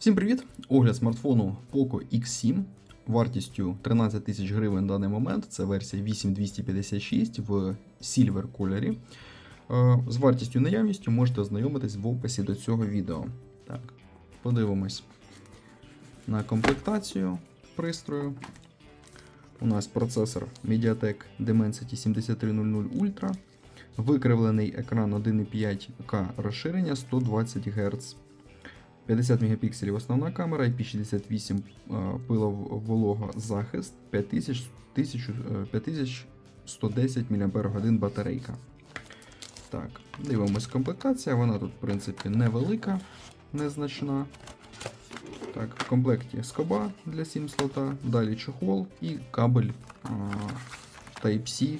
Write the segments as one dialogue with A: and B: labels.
A: Всім привіт! Огляд смартфону Poco X7 вартістю 13 тисяч гривень на даний момент. Це версія 8256 в Silver кольорі. Е, З вартістю наявністю можете ознайомитись в описі до цього відео. Так, подивимось на комплектацію пристрою. У нас процесор MediaTek Dimensity 7300 Ultra, викривлений екран 1,5К розширення 120 Гц. 50 мегапікселів основна камера, IP68 пиловолого захист, 5000, 1000, е, 5110 мАч батарейка. Так, дивимось комплектація. Вона тут, в принципі, невелика, незначна. Так, в комплекті скоба для 7 слота, далі чохол і кабель Type-C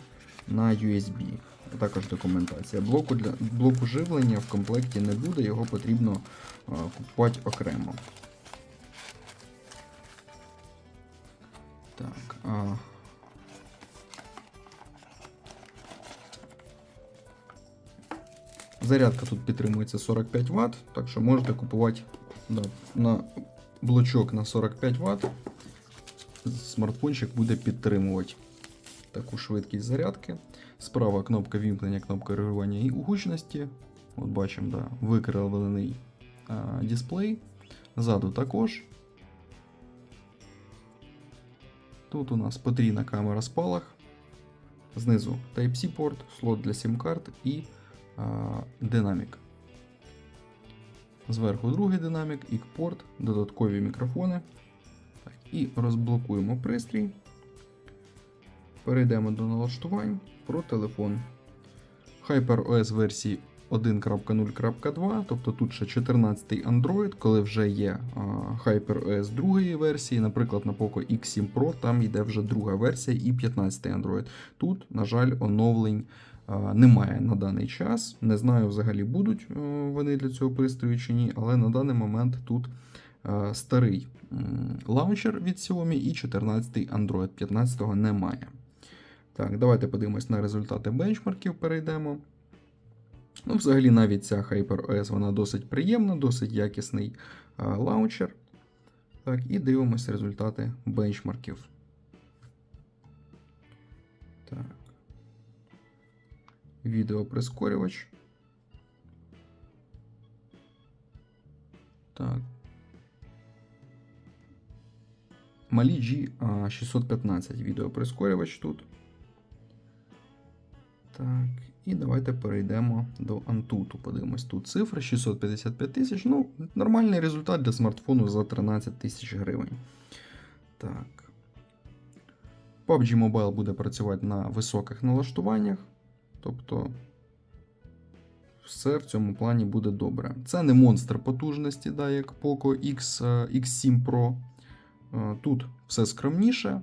A: на USB. Також документація. Блоку для блоку живлення в комплекті не буде, його потрібно купувати окремо. Так. А... Зарядка тут підтримується 45 Вт, так що можете купувати да, на блочок на 45 Вт. Смартфончик буде підтримувати таку швидкість зарядки. Справа кнопка вімкнення, кнопка регулювання і гучності. От бачимо, да, викривлений а, дисплей. Ззаду також. Тут у нас потрійна камера спалах. Знизу Type-C порт, слот для сім-карт і а, динамік. Зверху другий динамік, і порт, додаткові мікрофони. Так, і розблокуємо пристрій. Перейдемо до налаштувань про телефон. HyperOS версії 1.0.2, тобто тут ще 14 Android, коли вже є HyperOS другої версії, наприклад, на Poco X7 Pro, там йде вже друга версія і 15 Android. Тут, на жаль, оновлень немає на даний час. Не знаю, взагалі будуть а, вони для цього пристрою чи ні, але на даний момент тут а, старий лаунчер від Xiaomi і 14 Android, 15-го немає. Так, давайте подивимось на результати бенчмарків, перейдемо. Ну, взагалі, навіть ця HyperOS вона досить приємна, досить якісний а, лаунчер. Так, і дивимось результати бенчмарків. Так. Відеоприскорювач. Так. Mali G615 відеоприскорювач тут. Так, і давайте перейдемо до Antutu. Подивимось тут цифри 655 тисяч. Ну, нормальний результат для смартфону за 13 тисяч гривень. Так. PUBG Mobile буде працювати на високих налаштуваннях. Тобто, все в цьому плані буде добре. Це не монстр потужності, да, як Poco X, X7 Pro. Е, Тут все скромніше.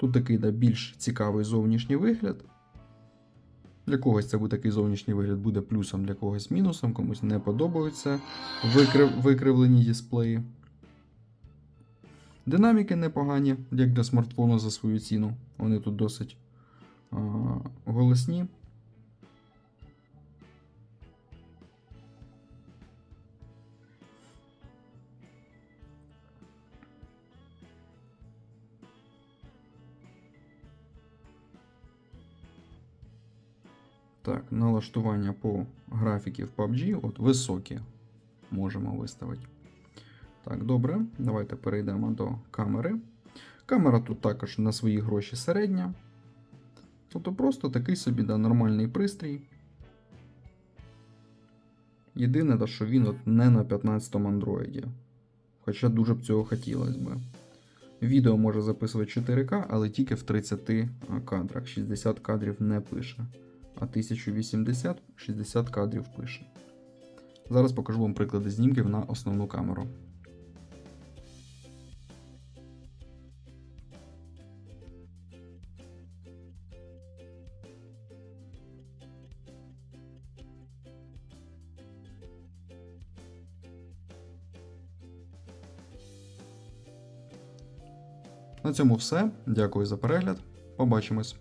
A: Тут такий да, більш цікавий зовнішній вигляд. Для когось це буде такий зовнішній вигляд буде плюсом, для когось мінусом, комусь не подобаються викрив, викривлені дисплеї. Динаміки непогані, як для смартфону за свою ціну. Вони тут досить а, голосні. Так, налаштування по графіки в PUBG, от високі можемо виставити. Так, добре, давайте перейдемо до камери. Камера тут також на свої гроші середня. Тобто просто такий собі да, нормальний пристрій. Єдине, да, що він от не на 15 Android. Хоча дуже б цього хотілося б. Відео може записувати 4К, але тільки в 30 кадрах. 60 кадрів не пише а 1080 60 кадрів пише. Зараз покажу вам приклади знімків на основну камеру. На цьому все. Дякую за перегляд. Побачимось.